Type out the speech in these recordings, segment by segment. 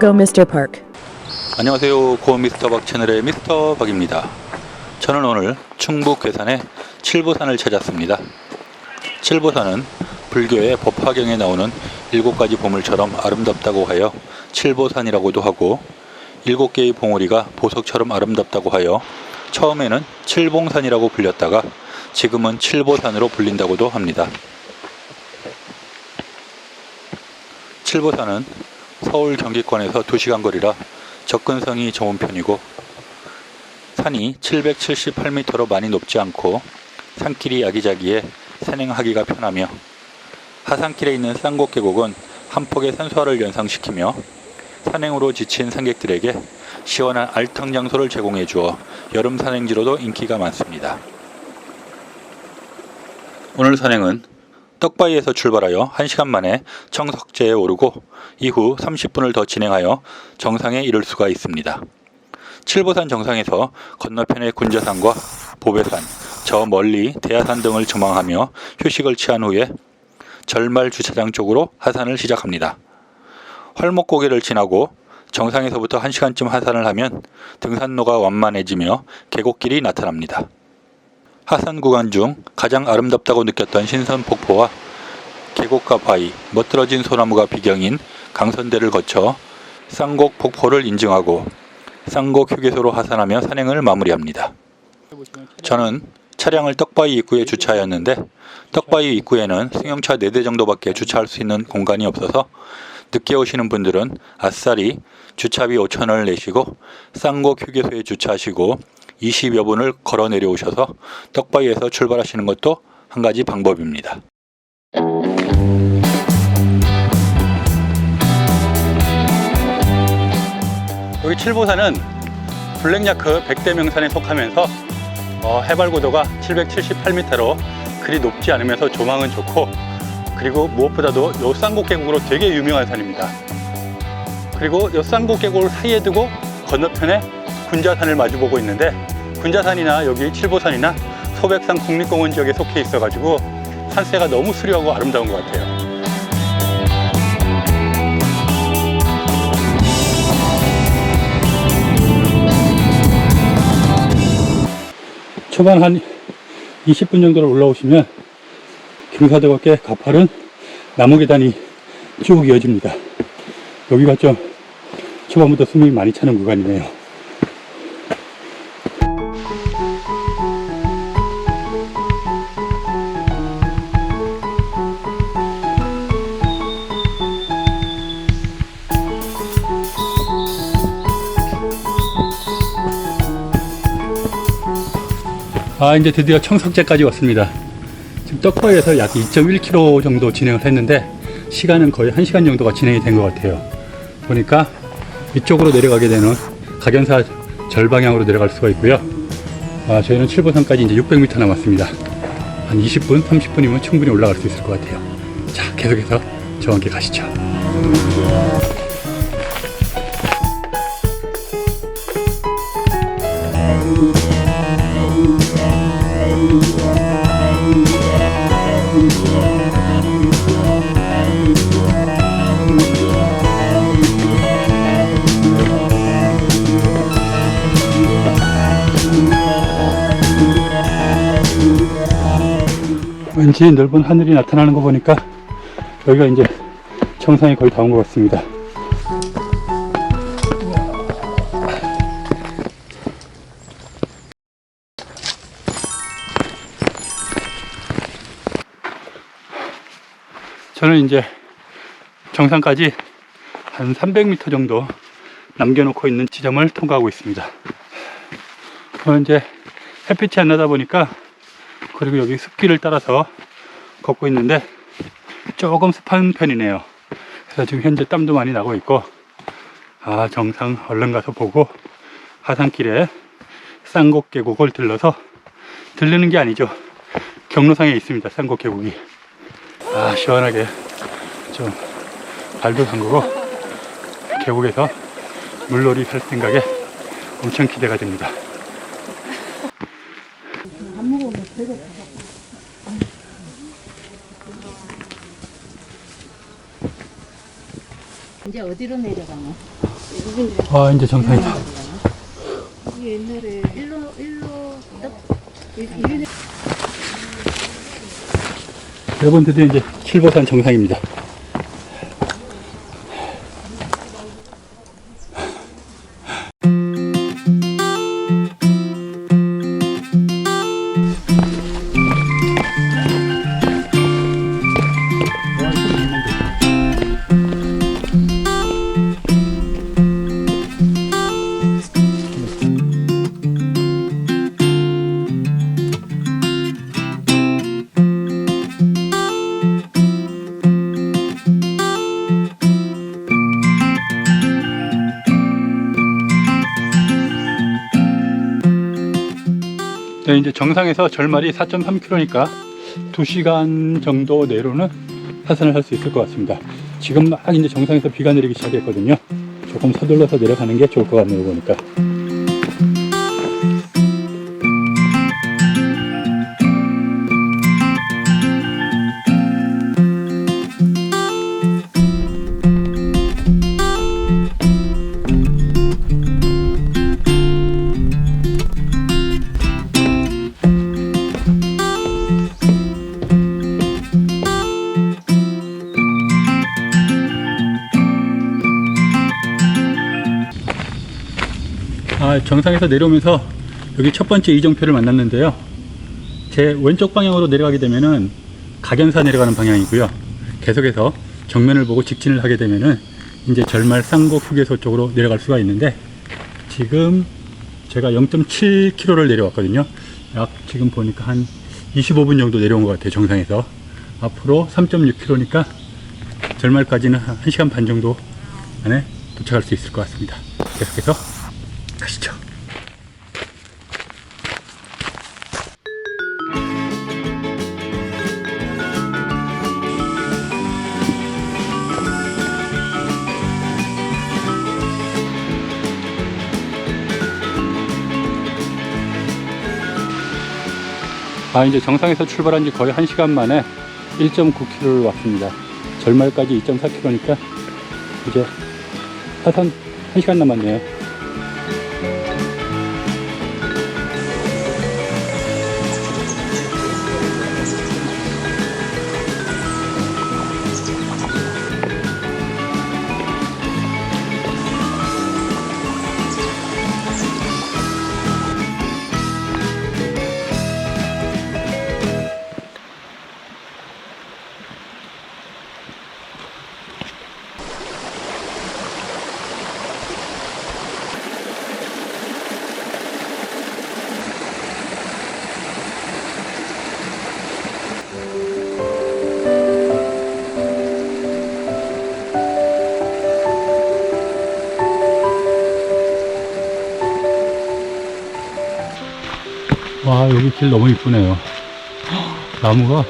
Go, Mr. Park. 안녕하세요. 고 미스터 박 채널의 미스터 박입니다. 저는 오늘 충북 괴산의 칠보산을 찾았습니다. 칠보산은 불교의 법화경에 나오는 일곱 가지 보물처럼 아름답다고 하여 칠보산이라고도 하고 일곱 개의 봉우리가 보석처럼 아름답다고 하여 처음에는 칠봉산이라고 불렸다가 지금은 칠보산으로 불린다고도 합니다. 칠보산은 서울 경기권에서 2시간 거리라 접근성이 좋은 편이고 산이 778m로 많이 높지 않고 산길이 아기자기해 산행하기가 편하며 하산길에 있는 쌍곡 계곡은 한 폭의 산소화를 연상시키며 산행으로 지친 산객들에게 시원한 알탕 장소를 제공해 주어 여름 산행지로도 인기가 많습니다. 오늘 산행은 떡바위에서 출발하여 1시간 만에 청석제에 오르고 이후 30분을 더 진행하여 정상에 이를 수가 있습니다. 칠보산 정상에서 건너편의 군자산과 보배산, 저 멀리 대야산 등을 조망하며 휴식을 취한 후에 절말 주차장 쪽으로 하산을 시작합니다. 활목고개를 지나고 정상에서부터 1시간쯤 하산을 하면 등산로가 완만해지며 계곡길이 나타납니다. 하산 구간 중 가장 아름답다고 느꼈던 신선 폭포와 계곡과 바위, 멋들어진 소나무가 비경인 강선대를 거쳐 쌍곡 폭포를 인증하고 쌍곡 휴게소로 하산하며 산행을 마무리합니다. 저는 차량을 떡바위 입구에 주차하였는데 떡바위 입구에는 승용차 4대 정도밖에 주차할 수 있는 공간이 없어서 늦게 오시는 분들은 아싸리 주차비 5천원을 내시고 쌍곡 휴게소에 주차하시고 20여 분을 걸어 내려오셔서 떡바위에서 출발하시는 것도 한 가지 방법입니다. 여기 칠보산은 블랙야크 100대 명산에 속하면서 어, 해발 고도가 778m로 그리 높지 않으면서 조망은 좋고 그리고 무엇보다도 요 쌍곡 계곡으로 되게 유명한 산입니다. 그리고 요 쌍곡 계곡을 사이에 두고 건너편에 군자산을 마주보고 있는데 군자산이나 여기 칠보산이나 소백산 국립공원 지역에 속해 있어 가지고 산세가 너무 수려하고 아름다운 것 같아요. 초반 한 20분 정도로 올라오시면 경사도가 가파른 나무 계단이 쭉 이어집니다. 여기가 좀 초반부터 숨이 많이 차는 구간이네요. 아 이제 드디어 청석제까지 왔습니다. 지금 떡바위에서 약 2.1km 정도 진행을 했는데 시간은 거의 1시간 정도가 진행이 된 것 같아요. 보니까 이쪽으로 내려가게 되는 각연사 절방향으로 내려갈 수가 있고요. 아, 저희는 7보산까지 이제 600m 남았습니다. 한 20분, 30분이면 충분히 올라갈 수 있을 것 같아요. 자, 계속해서 저와 함께 가시죠. 왠지 넓은 하늘이 나타나는 거 보니까 여기가 이제 정상에 거의 다 온 것 같습니다. 저는 이제 정상까지 한 300m 정도 남겨놓고 있는 지점을 통과하고 있습니다. 어, 이제 햇빛이 안 나다 보니까 그리고 여기 숲길을 따라서 걷고 있는데 조금 습한 편이네요. 그래서 지금 현재 땀도 많이 나고 있고 아 정상 얼른 가서 보고 하산길에 쌍곡 계곡을 들러서 들르는 게 아니죠. 경로상에 있습니다. 쌍곡 계곡이 아 시원하게 좀 발도 담그고 계곡에서 물놀이 할 생각에 엄청 기대가 됩니다. 이제 어디로? 외국인들이 아 이제 정상이다. 이게 옛날에 일로 일로 딱 이런 여러분 드디어 이제 칠보산 정상입니다. 이제 정상에서 절말이 4.3km니까 2시간 정도 내로는 하산을 할 수 있을 것 같습니다. 지금 막 이제 정상에서 비가 내리기 시작했거든요. 조금 서둘러서 내려가는 게 좋을 것 같네요, 보니까. 정상에서 내려오면서 여기 첫 번째 이정표를 만났는데요. 제 왼쪽 방향으로 내려가게 되면은 각연사 내려가는 방향이고요. 계속해서 정면을 보고 직진을 하게 되면은 이제 절말 쌍곡 휴게소 쪽으로 내려갈 수가 있는데 지금 제가 0.7km를 내려왔거든요. 약 지금 보니까 한 25분 정도 내려온 것 같아요. 정상에서. 앞으로 3.6km니까 절말까지는 한 1시간 반 정도 안에 도착할 수 있을 것 같습니다. 계속해서 가시죠. 아, 이제 정상에서 출발한 지 거의 1시간 만에 1.9km를 왔습니다. 절말까지 2.4km니까 이제 하산 1시간 남았네요. 여기 길 너무 이쁘네요. 나무가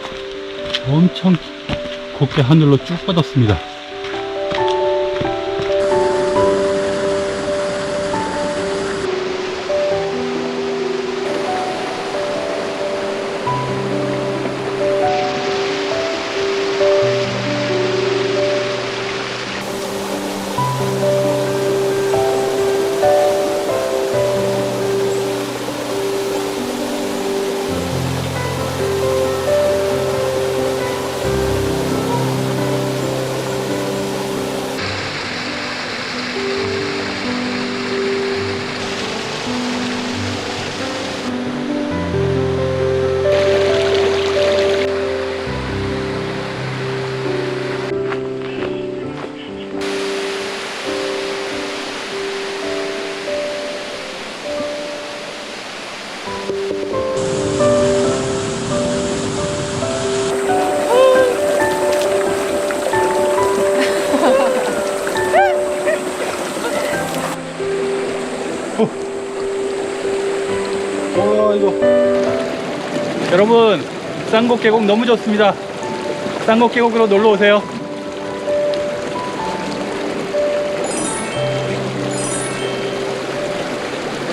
엄청 곱게 하늘로 쭉 뻗었습니다 와 이거. 여러분 쌍곡 계곡 너무 좋습니다. 쌍곡 계곡으로 놀러 오세요